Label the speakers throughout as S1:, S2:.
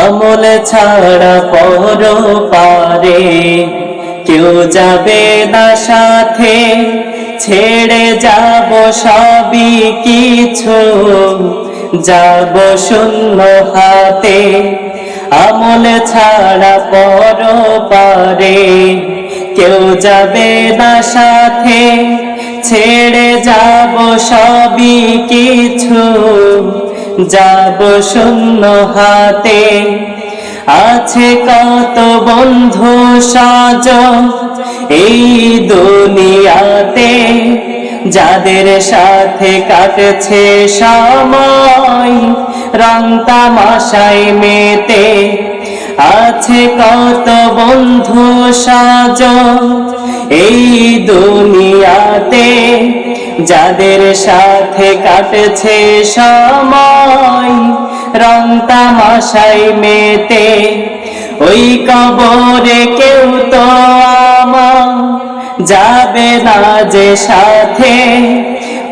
S1: আমল ছাড়া পর পারে। কেউ যাবে না সাথে, ছেড়ে যাব সবই কিছু। যাব শূন্য হাতে, আমল ছাড়া পর পারে। কেউ যাবে না সাথে, ছেড়ে যাব সবই কিছু। যাব শূন্য হাতে। আছে কত বন্ধু সাজ এই দুনিয়াতে, যাদের সাথে কাটছে সময়, রং তামাশায় মেতে। আছে কত বন্ধু সাজ এই দুনিয়াতে যাদের সাথে কাটছে সময়, রং তামাশাই মেতে, ওই কবরে কেউ তো আমার যাবে না যে সাথে,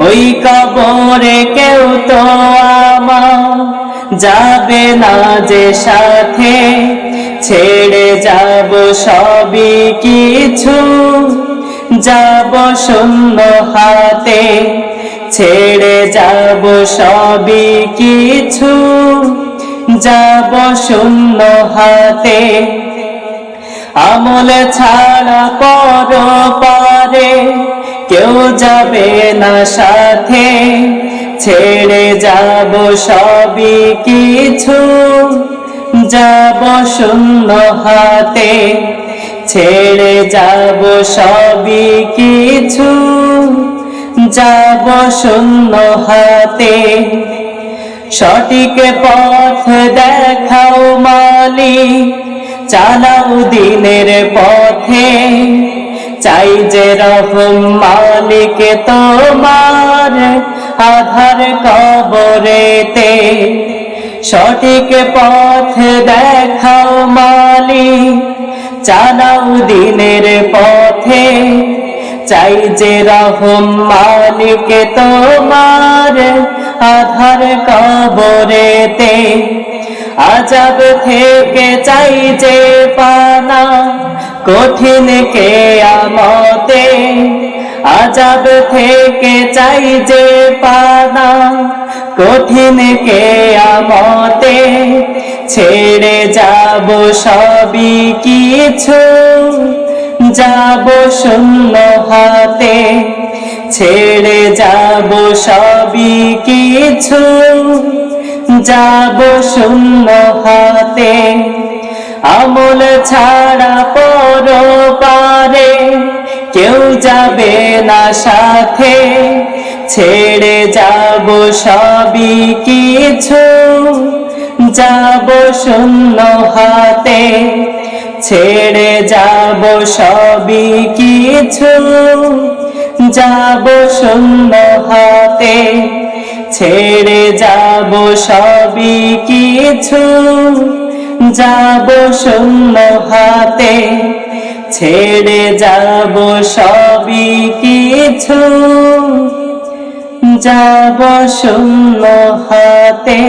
S1: ওই কবরে কেউ তো আমার যাবে না যে সাথে, ছেড়ে যাব সবই কিছু। যাব শূন্য হাতে, ছেড়ে যাব সবই কিছু। যাব শূন্য হাতে, আমল ছাড়া পর পারে, কেউ যাবে না সাথে। ছেড়ে যাব সবই কিছু, যাব শূন্য হাতে ছেড়ে যাব সবই কিছু। যাব শূন্য হাতে। সঠিক পথ দেখাও মালি, চালাও দিনের পথে। চাই যে রহম মালিক তোমার আধার কবরেতে। সঠিক পথ দেখাও মালিক চালাও দিনের পথে, চাই যে রহম মালিক তোমার আধার কবরেতে। আজাব থেকে চাই যে পানা কঠিন কে আমতে আজাব থেকে চাই যে পানা কঠিন কে আমতে ছেড়ে যাব সবই কিছু, যাব শূন্য হাতে। ছেড়ে যাব সবই কিছু, যাব শূন্য হাতে। আমল ছাড়া পর পারে কেউ যাবে না সাথে। ছেড়ে যাব সবই কিছু যাব শূন্য হাতে, ছেড়ে যাব সবই কিছু। যাব শূন্য হাতে, ছেড়ে যাব সবই কিছু। যাব শূন্য হাতে, ছেড়ে যাব সবই কিছু। যাব শূন্য হাতে।